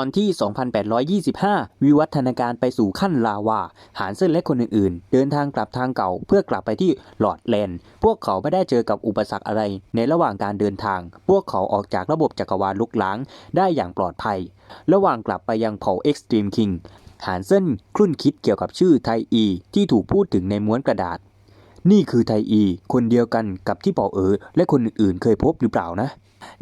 อนที่ 2825 วิวัฒนาการไปสู่ขั้นลาวา หานเซินและคนอื่นๆ เดินทางกลับทางเก่าเพื่อกลับไปที่หลอดแลนด์ พวกเขาไม่ได้เจอกับอุปสรรคอะไร ในระหว่างการเดินทาง พวกเขาออกจากระบบจักรวาลลุกล้างได้อย่างปลอดภัย ระหว่างกลับไปยังเผ่า Extreme King หานเซินครุ่นคิดเกี่ยวกับชื่อไทอีที่ถูกพูดถึงในม้วนกระดาษ นี่คือไทอี คนเดียวกันกับที่เป่าเอ๋อและคนอื่นๆ เคยพบหรือเปล่านะ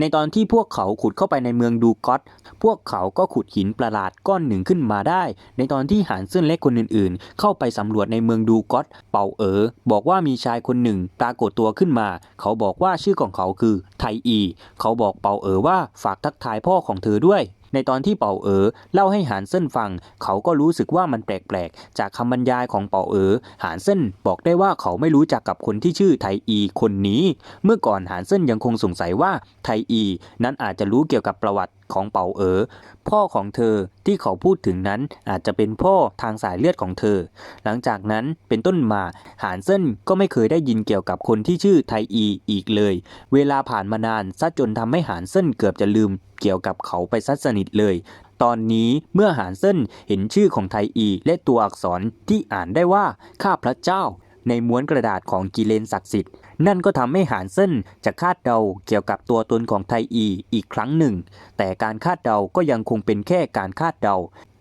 ในตอนที่พวกเขาขุดเข้าไปในเมืองดูกอตพวกเขาก็ขุดหินประหลาดก้อนหนึ่งขึ้นมาได้ ในตอนที่หานเซินและคนอื่นๆ เข้าไปสำรวจในเมืองดูกอตเป่าเอ๋อบอกว่ามีชายคนหนึ่งปรากฏตัวขึ้นมา เขาบอกว่าชื่อของเขาคือไทอี เขาบอกเป่าเอ๋อว่าฝากทักทายพ่อของเธอด้วย ในตอนที่เป่าเอ๋อเล่าให้หานเซินฟัง เขาก็รู้สึกว่ามันแปลกๆ จากคำบรรยายของเป่าเอ๋อหานเซินบอกได้ว่าเขาไม่รู้จักกับคนที่ชื่อไทอีคนนี้ เมื่อก่อนหานเซินยังคงสงสัยว่าไทอี นั้นอาจจะรู้เกี่ยวกับประวัติ ของเป่าเอ๋อพ่อของเธอที่เขาพูดถึงนั้นอาจจะเป็นพ่อทางสายเลือดของเธอ หลังจากนั้นเป็นต้นมาหานเซินก็ไม่เคยได้ยินเกี่ยวกับคนที่ชื่อไทอีอีกเลย เวลาผ่านมานานซะจนทำให้หานเซินเกือบจะลืมเกี่ยวกับเขาไปซัดสนิทเลย ตอนนี้เมื่อหานเซินเห็นชื่อของไทอีและตัวอักษรที่อ่านได้ว่าข้าพระเจ้า ในม้วนกระดาษของกิเลนศักดิ์สิทธิ์ นั่นก็ทำให้หานเซินจะคาดเดาเกี่ยวกับตัวตนของไทอีอีกครั้งหนึ่ง แต่การคาดเดาก็ยังคงเป็นแค่การคาดเดา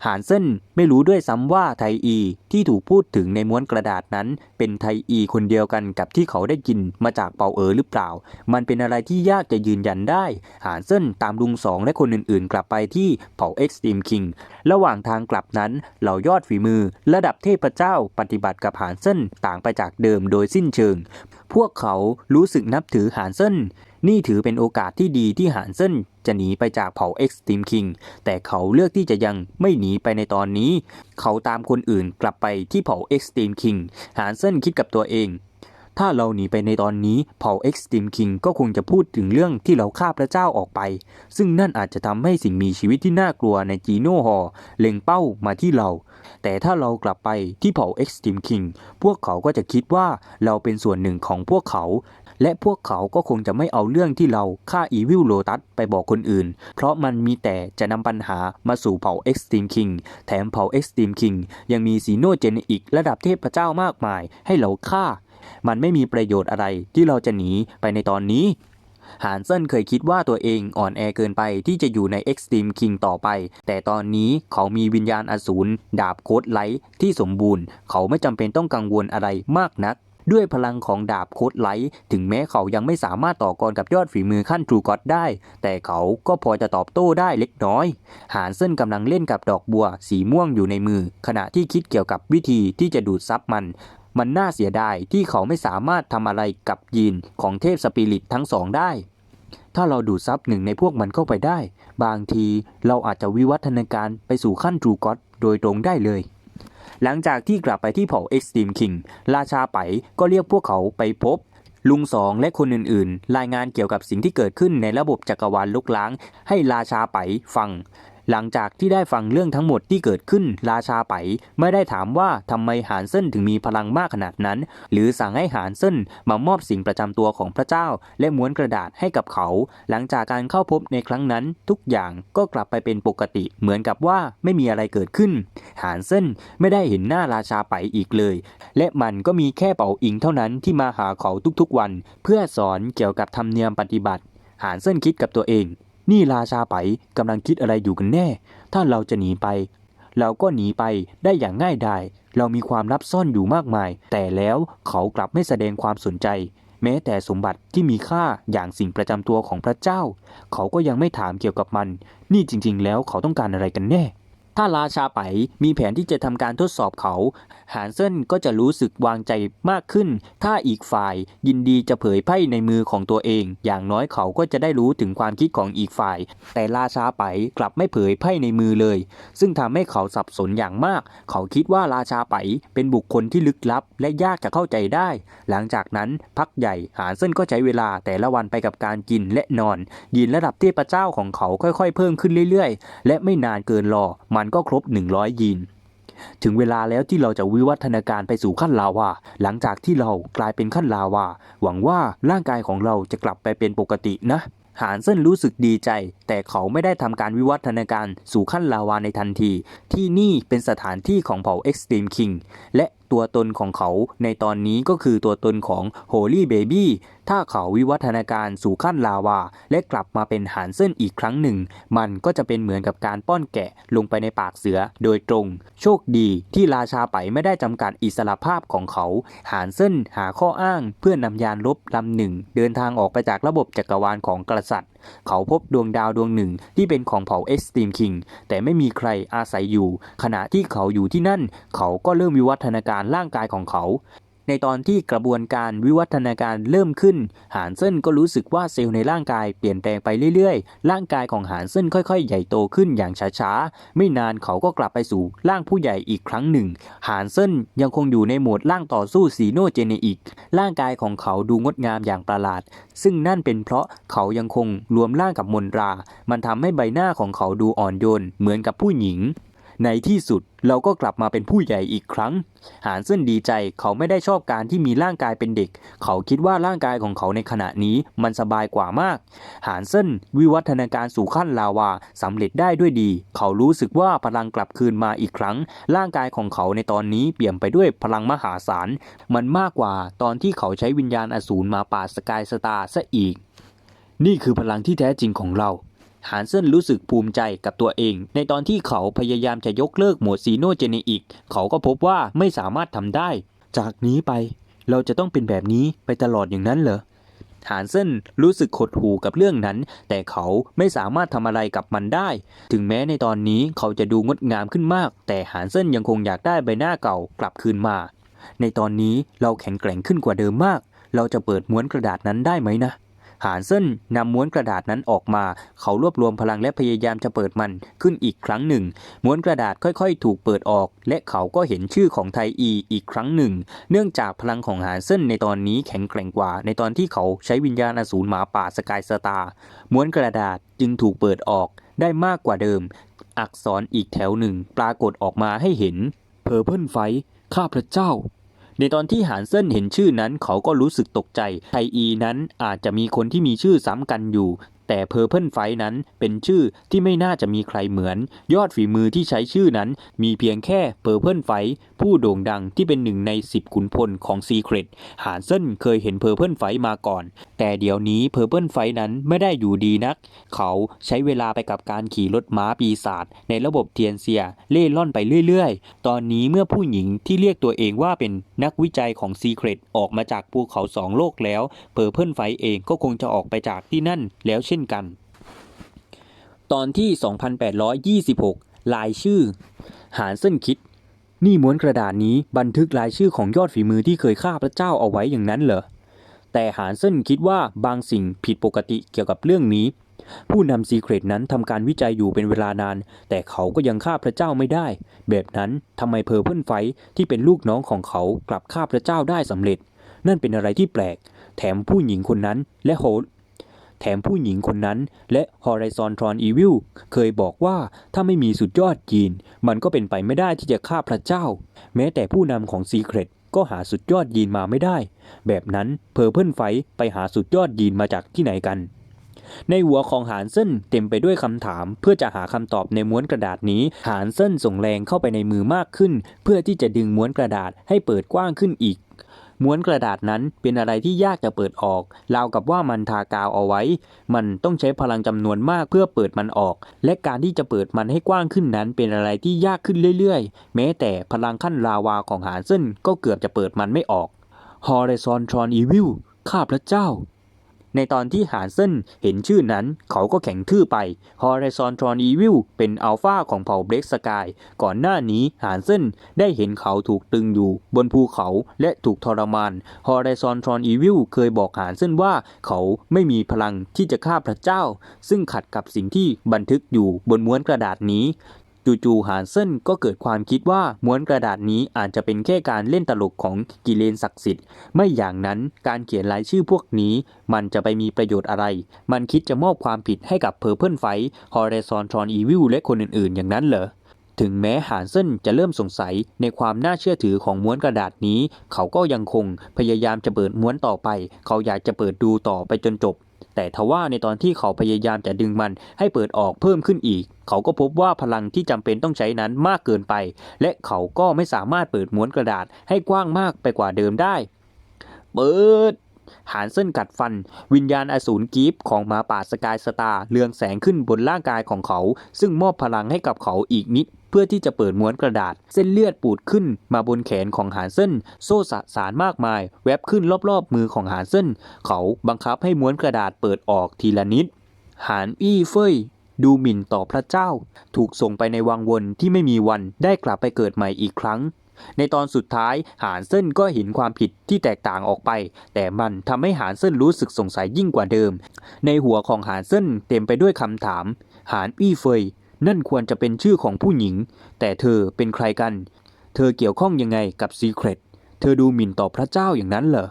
หานเซินไม่รู้ด้วยซ้ำว่าไทอีที่ถูกพูดถึงในม้วนกระดาษนั้น เป็นไทอีคนเดียวกันกับที่เขาได้ยินมาจากเปาเอ๋อหรือเปล่า มันเป็นอะไรที่ยากจะยืนยันได้ หานเซินตามลุงสองและคนอื่นๆ กลับไปที่เผ่า Extreme King ระหว่างทางกลับนั้นเหล่ายอดฝีมือ ระดับเทพเจ้าปฏิบัติกับหานเซินต่างไปจากเดิมโดยสิ้นเชิง พวกเขารู้สึกนับถือหานเซินนี่ถือเป็นโอกาสที่ดีที่หานเซินจะหนีไปจากเผ่า Extreme King แต่เขาเลือกที่จะยังไม่หนีไปในตอนนี้ เขาตามคนอื่นกลับไปที่เผ่า Extreme King หานเซินคิดกับตัวเอง ถ้าเราหนีไปในตอนนี้เผ่า Extreme King ก็คงจะพูดถึงเรื่องที่เราฆ่าพระเจ้าออกไป ซึ่งนั่นอาจจะทำให้สิ่งมีชีวิตที่น่ากลัวในจีโน่ฮอเล็งเป้ามาที่เรา แต่ถ้าเรากลับไปที่เผ่า Extreme King พวกเขาก็จะคิดว่าเราเป็นส่วนหนึ่งของพวกเขา และพวกเขาก็คงจะไม่เอาเรื่องที่เราฆ่าอีวิลโลตัสไปบอกคนอื่น เพราะมันมีแต่จะนำปัญหามาสู่เผ่า Extreme King แถมเผ่า Extreme King ยังมีซีโนเจนอีกระดับเทพเจ้ามากมายให้เราฆ่า มันไม่มีประโยชน์อะไรที่เราจะหนีไปในตอนนี้ หานเซินเคยคิดว่าตัวเองอ่อนแอเกินไปที่จะอยู่ใน Extreme King ต่อไป แต่ตอนนี้เขามีวิญญาณอสูรดาบโคดไลท์ที่สมบูรณ์ เขาไม่จำเป็นต้องกังวลอะไรมากนัก ด้วยพลังของดาบโคดไลท์ถึงแม้เขายังไม่สามารถต่อกรกับยอดฝีมือขั้นทรูก็อดได้ แต่เขาก็พอจะตอบโต้ได้เล็กน้อย หานเซินกำลังเล่นกับดอกบัวสีม่วงอยู่ในมือ ขณะที่คิดเกี่ยวกับวิธีที่จะดูดซับมัน มันน่าเสียดายที่เขาไม่สามารถทำอะไรกับยีนของเทพสปิริตทั้งสองได้ ถ้าเราดูดซับหนึ่งในพวกมันเข้าไปได้ บางทีเราอาจจะวิวัฒนาการไปสู่ขั้นทรูก็อดโดยตรงได้เลย หลังจากที่กลับไปที่เผ่า Extreme King ราชาไปก็เรียกพวกเขาไปพบลุงสองและคนอื่นๆ รายงานเกี่ยวกับสิ่งที่เกิดขึ้นในระบบจักรวาลลุกล้างให้ราชาไปฟัง หลังจากที่ได้ฟังเรื่องทั้งหมดที่เกิดขึ้น ราชาไปไม่ได้ถามว่าทำไมหานเซินถึงมีพลังมากขนาดนั้น หรือสั่งให้หานเซินมามอบสิ่งประจำตัวของพระเจ้า และม้วนกระดาษให้กับเขา หลังจากการเข้าพบในครั้งนั้น ทุกอย่างก็กลับไปเป็นปกติ เหมือนกับว่าไม่มีอะไรเกิดขึ้น หานเซินไม่ได้เห็นหน้าราชาไปอีกเลย และมันก็มีแค่เป่าอิงเท่านั้นที่มาหาเขาทุกๆวัน เพื่อสอนเกี่ยวกับธรรมเนียมปฏิบัติ หานเซินคิดกับตัวเอง นี่ราชาไปกำลังคิดอะไรอยู่กันแน่ ถ้าเราจะหนีไป เราก็หนีไปได้อย่างง่ายดายเรามีความลับซ่อนอยู่มากมาย แต่แล้วเขากลับไม่แสดงความสนใจ แม้แต่สมบัติที่มีค่าอย่างสิ่งประจำตัวของพระเจ้า เขาก็ยังไม่ถามเกี่ยวกับมัน นี่จริง ๆ แล้วเขาต้องการอะไรกันแน่ ถ้าราชาไปมีแผนที่จะทำการทดสอบเขา หานเซินก็จะรู้สึกวางใจมากขึ้น ถ้าอีกฝ่ายยินดีจะเผยไพ่ในมือของตัวเอง อย่างน้อยเขาก็จะได้รู้ถึงความคิดของอีกฝ่าย แต่ราชาไปกลับไม่เผยไพ่ในมือเลย ซึ่งทำให้เขาสับสนอย่างมาก เขาคิดว่าราชาไปเป็นบุคคลที่ลึกลับ และยากจะเข้าใจได้ หลังจากนั้นพักใหญ่หานเซินก็ใช้เวลาแต่ละวันไปกับการกินและนอน ยินระดับเทพเจ้าของเขาค่อย ๆ เพิ่มขึ้นเรื่อยๆ และไม่นานเกินรอมันก็ครบ 100 ยีน ถึงเวลาแล้วที่เราจะวิวัฒนาการไปสู่ขั้นลาวา หลังจากที่เรากลายเป็นขั้นลาวา หวังว่าร่างกายของเราจะกลับไปเป็นปกตินะหานเซินรู้สึกดีใจ แต่เขาไม่ได้ทำการวิวัฒนาการสู่ขั้นลาวาในทันที ที่นี่เป็นสถานที่ของเผ่าเอ็กซ์ตรีมคิงและ ตัวตนของเขาในตอนนี้ก็คือตัวตนของ Holy Baby ถ้าเขาวิวัฒนาการสู่ขั้นลาวา และกลับมาเป็นหานเซินอีกครั้งหนึ่ง มันก็จะเป็นเหมือนกับการป้อนแกะลงไปในปากเสือโดยตรง โชคดีที่ราชาไปไม่ได้จำกัดอิสระภาพของเขา หานเซินหาข้ออ้างเพื่อนำยานลบลำหนึ่ง เดินทางออกไปจากระบบจักรวาลของกษัตริย์ เขาพบดวงดาวดวงหนึ่งที่เป็นของเผ่า Extreme King แต่ไม่มีใครอาศัยอยู่ ขณะที่เขาอยู่ที่นั่น เขาก็เริ่มวิวัฒนาการร่างกายของเขา ในตอนที่กระบวนการวิวัฒนาการเริ่มขึ้น หานเซินก็รู้สึกว่าเซลล์ในร่างกายเปลี่ยนแปลงไปเรื่อยๆ ร่างกายของหานเซินค่อยๆ ใหญ่โตขึ้นอย่างช้าๆ ไม่นานเขาก็กลับไปสู่ร่างผู้ใหญ่อีกครั้งหนึ่ง หานเซินยังคงอยู่ในโหมดร่างต่อสู้ซีโนเจเนอิกร่างกายของเขาดูงดงามอย่างประหลาด ซึ่งนั่นเป็นเพราะเขายังคงรวมร่างกับมนรา มันทำให้ใบหน้าของเขาดูอ่อนโยนเหมือนกับผู้หญิง ในที่สุดเราก็กลับมาเป็นผู้ใหญ่อีกครั้ง หานเซินดีใจเขาไม่ได้ชอบการที่มีร่างกายเป็นเด็ก เขาคิดว่าร่างกายของเขาในขณะนี้มันสบายกว่ามาก หานเซินวิวัฒนาการสู่ขั้นลาวาสำเร็จได้ด้วยดี เขารู้สึกว่าพลังกลับคืนมาอีกครั้ง ร่างกายของเขาในตอนนี้เปี่ยมไปด้วยพลังมหาศาล มันมากกว่าตอนที่เขาใช้วิญญาณอสูรมาปาสกายสตาร์ซะอีก นี่คือพลังที่แท้จริงของเรา หานเซินรู้สึกภูมิใจกับตัวเอง ในตอนที่เขาพยายามจะยกเลิกหมวดซีโนเจเนอิก เขาก็พบว่าไม่สามารถทำได้ จากนี้ไป เราจะต้องเป็นแบบนี้ไปตลอดอย่างนั้นเหรอหานเซินรู้สึกขดหูกับเรื่องนั้น แต่เขาไม่สามารถทำอะไรกับมันได้ ถึงแม้ในตอนนี้เขาจะดูงดงามขึ้นมาก แต่หานเซินยังคงอยากได้ใบหน้าเก่ากลับคืนมา ในตอนนี้เราแข็งแกร่งขึ้นกว่าเดิมมาก เราจะเปิดม้วนกระดาษนั้นได้ไหมนะ หานเซินนำม้วนกระดาษนั้นออกมา เขารวบรวมพลังและพยายามจะเปิดมันขึ้นอีกครั้งหนึ่ง ม้วนกระดาษค่อยๆ ถูกเปิดออก และเขาก็เห็นชื่อของไทอีอีกครั้งหนึ่ง เนื่องจากพลังของหานเซินในตอนนี้แข็งแกร่งกว่า ในตอนที่เขาใช้วิญญาณอสูรหมาป่าสกายสตาร์ม้วนกระดาษจึงถูกเปิดออกได้มากกว่าเดิม อักษรอีกแถวหนึ่งปรากฏออกมาให้เห็นเพอร์เพิลไฟข้าพระเจ้า ในตอนที่หานเซินเห็นชื่อนั้นเขาก็รู้สึกตกใจไทอีนั้นอาจจะมีคนที่มีชื่อซ้ำกันอยู่ แต่เพอร์เพิลไฟนั้นเป็นชื่อที่ไม่น่าจะมีใครเหมือน ยอดฝีมือที่ใช้ชื่อนั้นมีเพียงแค่เพอร์เพิลไฟผู้โด่งดังที่เป็นหนึ่งใน 10ขุนพลของซีเครตหานเซนเคยเห็นเพอร์เพิลไฟมาก่อน แต่เดี๋ยวนี้เพอร์เพิลไฟนั้นไม่ได้อยู่ดีนัก เขาใช้เวลาไปกับการขี่รถม้าปีศาจในระบบเทียนเซียเล่ล่อนไปเรื่อยๆ ตอนนี้เมื่อผู้หญิงที่เรียกตัวเองว่าเป็นนักวิจัยของซีเครตออกมาจากภูเขาสองโลกแล้วเพอร์เพิลไฟเองก็คงจะออกไปจากที่นั่นแล้วเช่นช่นกัน ตอนที่ 2826 ลายชื่อ หานเส้นคิด นี่ม้วนกระดาษนี้บันทึกรายชื่อของยอดฝีมือที่เคยฆ่าพระเจ้าเอาไว้อย่างนั้นเหรอ แต่หานเส้นคิดว่าบางสิ่งผิดปกติเกี่ยวกับเรื่องนี้ ผู้นำซีเครตนั้นทำการวิจัยอยู่เป็นเวลานาน แต่เขาก็ยังฆ่าพระเจ้าไม่ได้ แบบนั้นทำไมเพอร์เพิลไฟท์ที่เป็นลูกน้องของเขากลับฆ่าพระเจ้าได้สำเร็จ นั่นเป็นอะไรที่แปลก แถมผู้หญิงคนนั้นและโฮ แถมผู้หญิงคนนั้น และ Horizon Tron Evil เคยบอกว่าถ้าไม่มีสุดยอดยีน มันก็เป็นไปไม่ได้ที่จะฆ่าพระเจ้า แม้แต่ผู้นำของ Secret ก็หาสุดยอดยีนมาไม่ได้ แบบนั้นเพอร์เพิลไฟไปหาสุดยอดยีนมาจากที่ไหนกัน ในหัวของหานเซินเต็มไปด้วยคำถาม เพื่อจะหาคำตอบในม้วนกระดาษนี้ หานเซินส่งแรงเข้าไปในมือมากขึ้น เพื่อที่จะดึงม้วนกระดาษให้เปิดกว้างขึ้นอีก ม้วนกระดาษนั้นเป็นอะไรที่ยากจะเปิดออก ราวกับว่ามันทากาวเอาไว้ มันต้องใช้พลังจำนวนมากเพื่อเปิดมันออก และการที่จะเปิดมันให้กว้างขึ้นนั้นเป็นอะไรที่ยากขึ้นเรื่อยๆ แม้แต่พลังขั้นลาวาของหานซึ่นก็เกือบจะเปิดมันไม่ออก Horizon Tron Evil ข้าพระเจ้า ในตอนที่หานเซินเห็นชื่อนั้นเขาก็แข็งทื่อไป Horizon Tron Evil เป็นอัลฟาของเผ่าเบรกสกาย ก่อนหน้านี้หานเซินได้เห็นเขาถูกตึงอยู่บนภูเขาและถูกทรมาน Horizon Tron Evil เคยบอกหานเซินว่าเขาไม่มีพลังที่จะฆ่าพระเจ้า ซึ่งขัดกับสิ่งที่บันทึกอยู่บนม้วนกระดาษนี้ จู่ๆหานเซินก็เกิดความคิดว่าม้วนกระดาษนี้อาจจะเป็นแค่การเล่นตลกของกิเลนศักดิ์สิทธิ์ ไม่อย่างนั้นการเขียนรายชื่อพวกนี้ มันจะไปมีประโยชน์อะไร มันคิดจะมอบความผิดให้กับเพอร์เพิลไฟฮอร์เรซอนทรอนอีวิลและคนอื่นๆ อย่างนั้นเหรอถึงแม้หานเซินจะเริ่มสงสัยในความน่าเชื่อถือของม้วนกระดาษนี้ เขาก็ยังคงพยายามจะเปิดม้วนต่อไป เขาอยากจะเปิดดูต่อไปจนจบ แต่ทว่าในตอนที่เขาพยายามจะดึงมันให้เปิดออกเพิ่มขึ้นอีก เขาก็พบว่าพลังที่จำเป็นต้องใช้นั้นมากเกินไป และเขาก็ไม่สามารถเปิดม้วนกระดาษให้กว้างมากไปกว่าเดิมได้ เปิดหานเส้นกัดฟัน วิญญาณอสูรกีฟของหมาป่าสกายสตาร์เรืองแสงขึ้นบนร่างกายของเขา ซึ่งมอบพลังให้กับเขาอีกนิด เพื่อที่จะเปิดม้วนกระดาษ เส้นเลือดปูดขึ้นมาบนแขนของหานเส้น โซ่สสารมากมาย แวบขึ้นรอบๆมือของหานเส้น เขาบังคับให้ม้วนกระดาษเปิดออกทีละนิด หานอี้เฟยดูหมิ่นต่อพระเจ้า ถูกส่งไปในวังวนที่ไม่มีวันได้กลับไปเกิดใหม่อีกครั้ง ในตอนสุดท้ายหานเส้นก็เห็นความผิดที่แตกต่างออกไป แต่มันทำให้หานเส้นรู้สึกสงสัยยิ่งกว่าเดิม ในหัวของหานเส้นเต็มไปด้วยคำถาม หานอี้เฟย นั่นควรจะเป็นชื่อของผู้หญิง แต่เธอเป็นใครกัน เธอเกี่ยวข้องยังไงกับซีเครตเธอดูหมิ่นต่อพระเจ้าอย่างนั้นเหรอ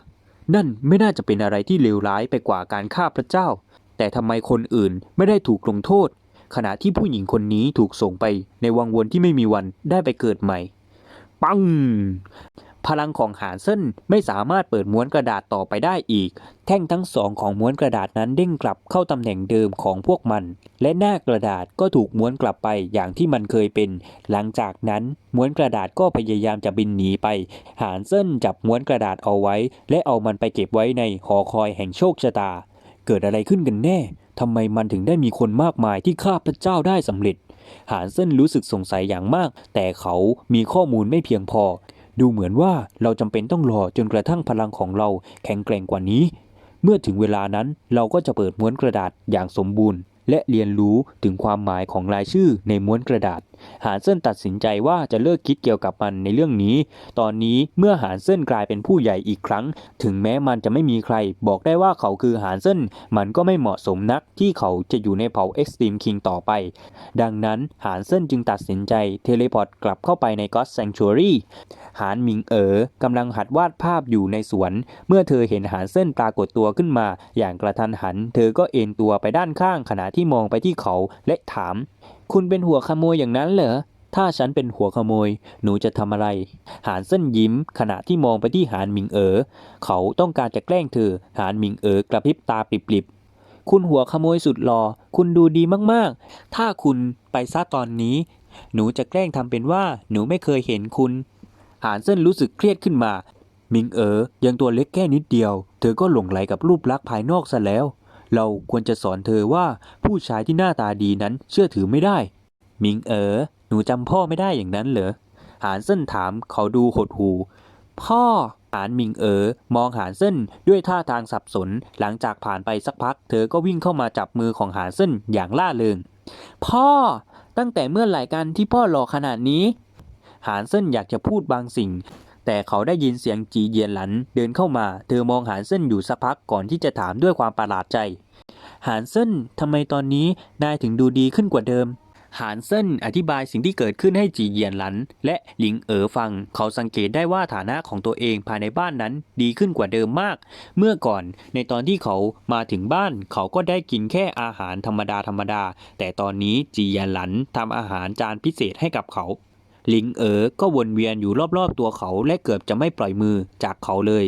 นั่นไม่น่าจะเป็นอะไรที่เลวร้ายไปกว่าการฆ่าพระเจ้า แต่ทำไมคนอื่นไม่ได้ถูกลงโทษ ขณะที่ผู้หญิงคนนี้ถูกส่งไปในวังวนที่ไม่มีวันได้ไปเกิดใหม่ ปัง พลังของหานเส้นไม่สามารถเปิดม้วนกระดาษต่อไปได้อีก แท่งทั้งสองของม้วนกระดาษนั้นเด้งกลับเข้าตำแหน่งเดิมของพวกมัน และหน้ากระดาษก็ถูกม้วนกลับไปอย่างที่มันเคยเป็น หลังจากนั้นม้วนกระดาษก็พยายามจะบินหนีไป หานเส้นจับม้วนกระดาษเอาไว้ และเอามันไปเก็บไว้ในหอคอยแห่งโชคชะตา เกิดอะไรขึ้นกันแน่ทำไมมันถึงได้มีคนมากมายที่ฆ่าพระเจ้าได้สำเร็จหานเส้นรู้สึกสงสัยอย่างมาก แต่เขามีข้อมูลไม่เพียงพอ ดูเหมือนว่าเราจำเป็นต้องรอจนกระทั่งพลังของเราแข็งแกร่งกว่านี้ เมื่อถึงเวลานั้นเราก็จะเปิดม้วนกระดาษอย่างสมบูรณ์ และเรียนรู้ถึงความหมายของรายชื่อในม้วนกระดาษ หานเส้นตัดสินใจว่าจะเลิกคิดเกี่ยวกับมันในเรื่องนี้ ตอนนี้เมื่อหานเส้นกลายเป็นผู้ใหญ่อีกครั้ง ถึงแม้มันจะไม่มีใคร บอกได้ว่าเขาคือหานเส้นมันก็ไม่เหมาะสมนักที่เขาจะอยู่ในเผ่า Extreme King ต่อไป ดังนั้นหานเส้นจึงตัดสินใจเทเลพอร์ตกลับเข้าไปใน God Sanctuary หานหมิงเอ๋อกำลังหัดวาดภาพอยู่ในสวน เมื่อเธอเห็นหานเส้นปรากฏตัวขึ้นมา อย่างกระทันหัน เธอก็เอ็นตัวไปด้านข้างขณะที่มองไปที่เขาและถาม คุณเป็นหัวขโมยอย่างนั้นเหรอ ถ้าฉันเป็นหัวขโมย หนูจะทำอะไร หานเส้นยิ้ม ขณะที่มองไปที่หานหมิงเอ๋อ เขาต้องการจะแกล้งเธอ หานหมิงเอ๋อกระพริบตาปริบๆ คุณหัวขโมยสุดหลอ่อ คุณดูดีมากๆ ถ้าคุณไปซะตอนนี้ หนูจะแกล้งทำเป็นว่า หนูไม่เคยเห็นคุณ หานเส้นรู้สึกเครียดขึ้นมามิงเอ๋อยังตัวเล็กแค่นิดเดียว เธอก็หลงไหลกับรูปลักษณ์ภายนอกซะแล้ว เราควรจะสอนเธอว่าผู้ชายที่หน้าตาดีนั้นเชื่อถือไม่ได้ มิงเอ๋อหนูจำพ่อไม่ได้อย่างนั้นเหรอ หานเส้นถามเขาดูหดหู พ่อ หานมิงเอ๋อมองหานเส้นด้วยท่าทางสับสน หลังจากผ่านไปสักพัก เธอก็วิ่งเข้ามาจับมือของหานเส้นอย่างล่าเริง พ่อ ตั้งแต่เมื่อไหร่กันที่พ่อหล่อขนาดนี้ หานเส้นอยากจะพูดบางสิ่ง แต่เขาได้ยินเสียงจีเยียนหลันเดินเข้ามา เธอมองหานเส้นอยู่สักพักก่อนที่จะถามด้วยความประหลาดใจ หานเส้นทำไมตอนนี้นายถึงดูดีขึ้นกว่าเดิม หานเซินอธิบายสิ่งที่เกิดขึ้นให้จีเยียนหลัน และหลิงเอ๋อฟัง เขาสังเกตได้ว่าฐานะของตัวเองภายในบ้านนั้นดีขึ้นกว่าเดิมมาก เมื่อก่อนในตอนที่เขามาถึงบ้าน เขาก็ได้กินแค่อาหารธรรมดาธรรมดา แต่ตอนนี้จีเยียนหลันทำอาหารจานพิเศษให้กับเขา ลิงเอ๋อก็วนเวียนอยู่รอบๆตัวเขาและเกือบจะไม่ปล่อยมือจากเขาเลย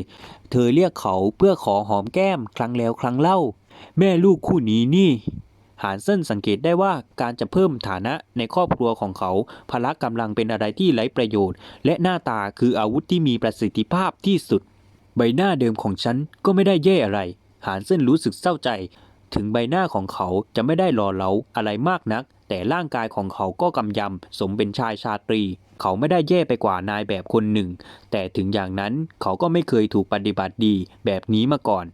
เธอเรียกเขาเพื่อขอหอมแก้มครั้งแล้วครั้งเล่า แม่ลูกคู่นี้นี่หานเซินสังเกตได้ว่าการจะเพิ่มฐานะในครอบครัวของเขาพละกำลังเป็นอะไรที่ไร้ประโยชน์ และหน้าตาคืออาวุธที่มีประสิทธิภาพที่สุด ใบหน้าเดิมของฉันก็ไม่ได้แย่อะไร หานเซินรู้สึกเศร้าใจ ถึงใบหน้าของเขาจะไม่ได้หล่อเหลาอะไรมากนัก แต่ร่างกายของเขาก็กำยำสมเป็นชายชาตรี เขาไม่ได้แย่ไปกว่านายแบบคนหนึ่ง แต่ถึงอย่างนั้นเขาก็ไม่เคยถูกปฏิบัติดีแบบนี้มาก่อน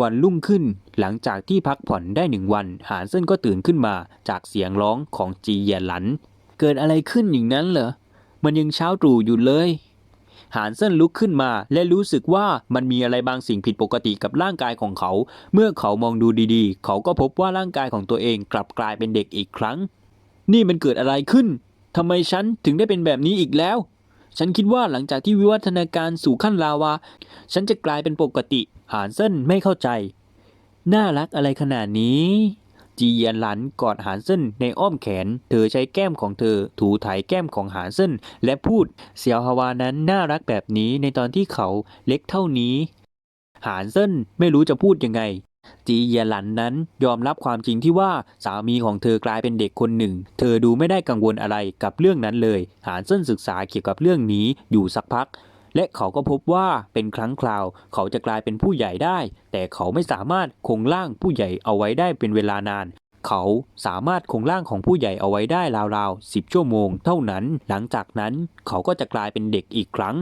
วันรุ่งขึ้นหลังจากที่พักผ่อนได้หนึ่งวัน หานเซินก็ตื่นขึ้นมาจากเสียงร้องของจีเยียหลัน เกิดอะไรขึ้นอย่างนั้นเหรอ มันยังเช้าตรู่อยู่เลย หานเซินลุกขึ้นมา และรู้สึกว่ามันมีอะไรบางสิ่งผิดปกติกับร่างกายของเขา เมื่อเขามองดูดีๆ เขาก็พบว่าร่างกายของตัวเองกลับกลายเป็นเด็กอีกครั้ง นี่มันเกิดอะไรขึ้นทำไมฉันถึงได้เป็นแบบนี้อีกแล้ว ฉันคิดว่าหลังจากที่วิวัฒนาการสู่ขั้นลาวา ฉันจะกลายเป็นปกติ หานเซินไม่เข้าใจ น่ารักอะไรขนาดนี้ จีเยียนหลันกอดหานเซินในอ้อมแขน เธอใช้แก้มของเธอถูไถแก้มของหานเซินและพูด เสี่ยวฮาวานั้นน่ารักแบบนี้ในตอนที่เขาเล็กเท่านี้ หานเซินไม่รู้จะพูดยังไง จีเยียนหลันนั้นยอมรับความจริงที่ว่าสามีของเธอกลายเป็นเด็กคนหนึ่ง เธอดูไม่ได้กังวลอะไรกับเรื่องนั้นเลย หานเส้นศึกษาเกี่ยวกับเรื่องนี้อยู่สักพัก และเขาก็พบว่าเป็นครั้งคราว เขาจะกลายเป็นผู้ใหญ่ได้ แต่เขาไม่สามารถคงร่างผู้ใหญ่เอาไว้ได้เป็นเวลานาน เขาสามารถคงร่างของผู้ใหญ่เอาไว้ได้ราวๆ10ชั่วโมงเท่านั้น หลังจากนั้นเขาก็จะกลายเป็นเด็กอีกครั้ง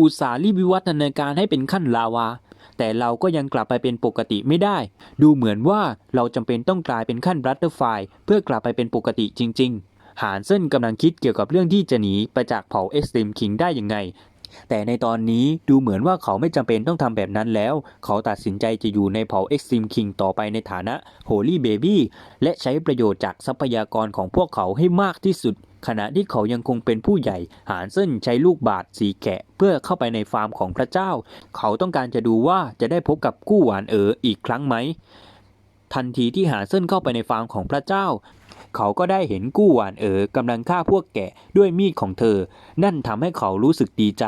อุตสาหรีบวิวัฒนาการให้เป็นขั้นลาวาแต่เราก็ยังกลับไปเป็นปกติไม่ได้ ดูเหมือนว่าเราจำเป็นต้องกลายเป็นขั้นบัตเตอร์ไฟเพื่อกลับไปเป็นปกติจริง ๆ หานเส้นกำลังคิดเกี่ยวกับเรื่องที่จะหนีไปจากเผ่าเอ็กซ์ตรีมคิงได้ยังไง แต่ในตอนนี้ดูเหมือนว่าเขาไม่จำเป็นต้องทำแบบนั้นแล้ว เขาตัดสินใจจะอยู่ในเผ่า Extreme King ต่อไปในฐานะ Holy Baby และใช้ประโยชน์จากทรัพยากรของพวกเขาให้มากที่สุด ขณะที่เขายังคงเป็นผู้ใหญ่ หานเส้นใช้ลูกบาศก์สีแกะ เพื่อเข้าไปในฟาร์มของพระเจ้า เขาต้องการจะดูว่าจะได้พบกับกู้หวานเอ๋ออีกครั้งไหมทันทีที่หานเส้นเข้าไปในฟาร์มของพระเจ้า เขาก็ได้เห็นกู้หวานเอ๋อกำลังฆ่าพวกแกะด้วยมีดของเธอ นั่นทำให้เขารู้สึกดีใจ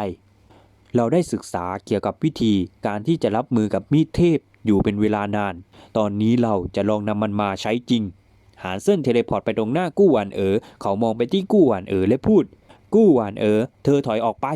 เราได้ศึกษาเกี่ยวกับวิธีการที่จะรับมือกับมีดเทพอยู่เป็นเวลานาน ตอนนี้เราจะลองนำมันมาใช้จริง หานเส้นเทเลพอร์ตไปตรงหน้ากู้หวานเอ๋อเขามองไปที่กู้หวานเอ๋อและพูด กู้หวานเอ๋อเธอถอยออกไป